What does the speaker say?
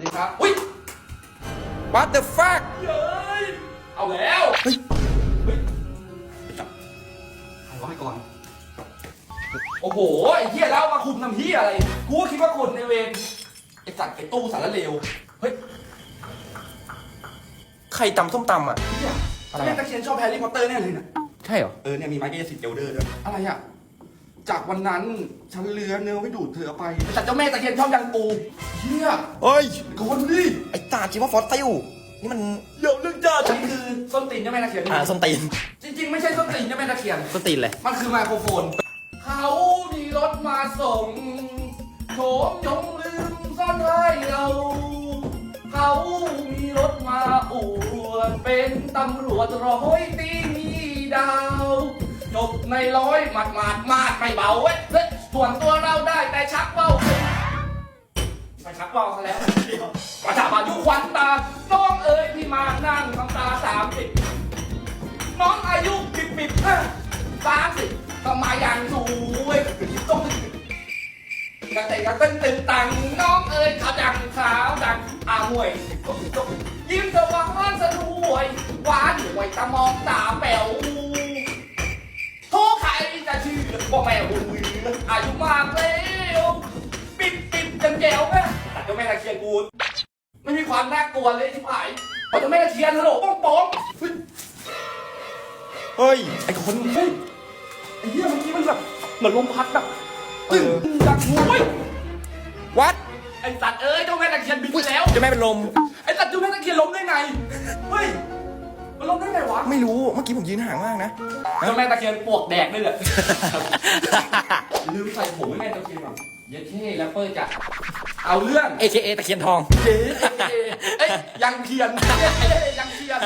วัสดีครับ อุ้ย What the fuck เย้ยเอาแล้ว เฮ้ย เฮ้ยใครวะให้ก่อน โอ้โห ไอ้เหี้ยแล้วมาคุมทำเหี้ยอะไร กูก็คิดว่าคนในเวรไอ้สัตว์ไอ้ตู้สารเลว เฮ้ยใครตำส้มตำอะ เหี้ยอะไรอะแม่ตะเคียนชอบแฮร์รี่พอตเตอร์แน่เลยน่ะใช่เหรอ เออเนี่ยมีไม้กายสิทธิ์เอลเดอร์ด้วย อะไรอะ จากวันนั้นฉันเลือเนื้อไว้ดูดเธอเอาไปแต่เจ้าแม่ตะเคียนชอบยังปูเฮียเฮ้ยคนดิไอ้ตาคิดว่าฟอสซิลนี่มันเดี๋ยวเรื่องจ้าอันนี้คือส้นตีนเจ้าแม่ตะเคียนอ่าส้นตีนจริงๆ ไม่ใช่ส้นตีนเจ้าแม่ตะเคียนส้นตีนเลยมันคือไมโครโฟน เขามีรถมาส่งโฉมยงลืมซ่อนไว้เราเขามีรถมาอวดเป็นตำรวจร้อยตีมีดาวจบในร้อยหมัดหมาดมาดไม่ เบาเว้ยเฮ้ยส่วนตัวเราได้แต่ชักเบาไปชักเบาซะแล้วประชาบายุควันตา น้องเอ๋ยพี่มานั่งทำตาสามสิบน้องอายุปิบปิบห้าสามสิบก็มาอย่างสวยต้องกระเตะกระเต้นตึงตังน้องเอ๋ยขาวดังขาวดังอาหวยยิ้มสว่างมัน เชื่อว่าแม่บุญอายุมากแล้วปิบปิบจังแก้วแม่แต่เจ้าแม่ตะเคียนกูไม่มีความน่ากลัวเลยที่ผายเพราะเจ้าแม่ตะเคียนฮัลโหลป้องป้องเฮ้ยเฮ้ยไอ้คนเฮ้ยไอ้เหี้ยเมื่อกี้มันแบบเหมือนลมพัดแบบเออตึ้งดังเฮ้ยวัดไอ้สัตว์เอ้ยเจ้าแม่ตะเคียนบินไปแล้วจะแม่เป็นลมไอ้สัตว์เจ้าแม่ตะเคียนล้มได้ไงเฮ้ย มันล้มได้ไงวะไม่รู้ เมื่อกี้ผมยืนห่างมากนะ เจ้าแม่ตะเคียนปวกแดกด้วยเหรอ ลืมใส่ผมให้แม่ตะเคียนก่อนเย็ดเท่แรปเปอร์จะเอาเรื่อง AKA ตะเคียนทองเย้เอ้ยยังเคียนเย้ยังเคียน